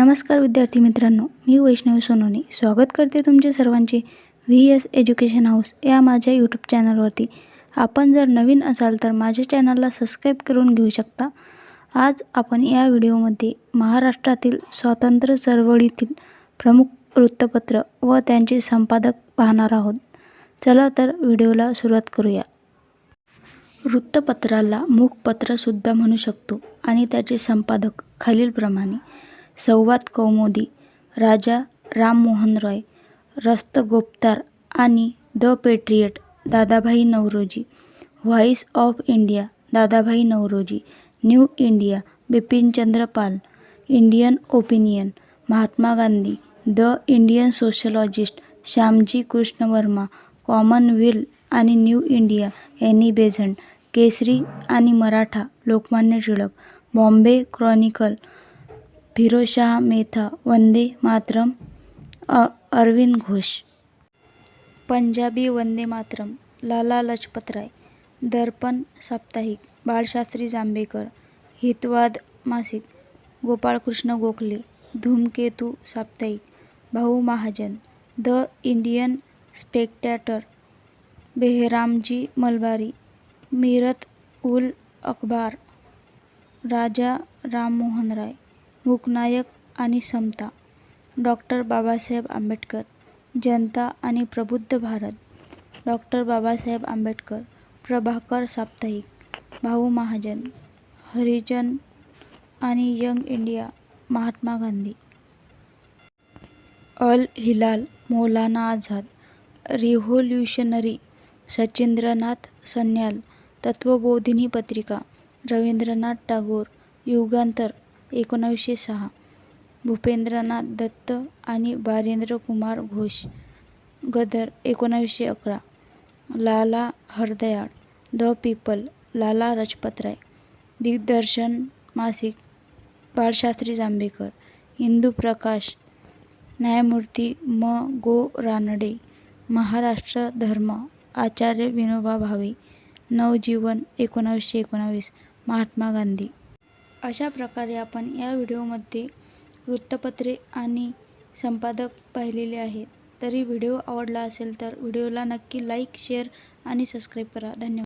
नमस्कार विद्यार्थी मित्रांनो मी वैष्णवी सोनवणे स्वागत करते तुमचे सर्वांचे व्ही एस एज्युकेशन हाऊस या माझ्या यूट्यूब चॅनलवरती. आपण जर नवीन असाल तर माझ्या चॅनलला सबस्क्राईब करून घेऊ शकता. आज आपण या व्हिडिओमध्ये महाराष्ट्रातील स्वातंत्र्य चळवळीतील प्रमुख वृत्तपत्र व त्यांचे संपादक पाहणार आहोत. चला तर व्हिडिओला सुरुवात करूया. वृत्तपत्राला मुखपत्रसुद्धा म्हणू शकतो आणि त्याचे संपादक खालीलप्रमाणे. संवाद कौमुदी राजा राममोहन रॉय रस्तगोपतार आणि the patriot Dadabhai Naoroji voice of India Dadabhai Naoroji new India Bipinchandra Pal Indian opinion Mahatma Gandhi the Indian sociologist Shyamji Krishna Varma commonweal आणि new India Annie Besant Kesari आणि मराठा लोकमान्य टिळक बॉम्बे क्रॉनिकल फिरोजशाह मेहता वंदे मातरम अ अरविंद घोष. पंजाबी वंदे मातरम लाला लजपतराय दर्पण साप्ताहिक बाळशास्त्री जांभेकर हितवाद मासिक गोपाळकृष्ण गोखले धूमकेतू साप्ताहिक Bhau Mahajan the Indian spectator Behramji Malabari Mirat ul Akhbar Raja Rammohan Roy. Mooknayak आणि समता. Doctor Babasaheb Ambedkar Janata आणि Prabuddha Bharat. Doctor Babasaheb Ambedkar Prabhakar साप्ताहिक भाऊ महाजन हरिजन आणि Young India Mahatma Gandhi. Al Hilal Maulana Azad revolutionary Sachindranath Sanyal Tattvabodhini Patrika Rabindranath Tagore युगांतर एकोणावीसशे सहा. भूपेंद्रनाथ दत्त आणि बारेंद्र कुमार घोष. गदर एकोणावीसशे अकरा. लाला हरदयाळ द पीपल लाला लजपतराय दिग्दर्शन मासिक बाळशास्त्री जांभेकर. इंदुप्रकाश न्यायमूर्ती म. गो. रानडे. महाराष्ट्र धर्म आचार्य विनोबा भावे. नवजीवन एकोणावीसशे एकोणावीस. महात्मा गांधी. अशा प्रकारे आपण या व्हिडिओमध्ये वृत्तपत्रे आणि संपादक पाहिलेले आहेत. तरी व्हिडिओ आवडला असेल तर व्हिडिओला नक्की लाईक शेअर आणि सबस्क्राईब करा. धन्यवाद.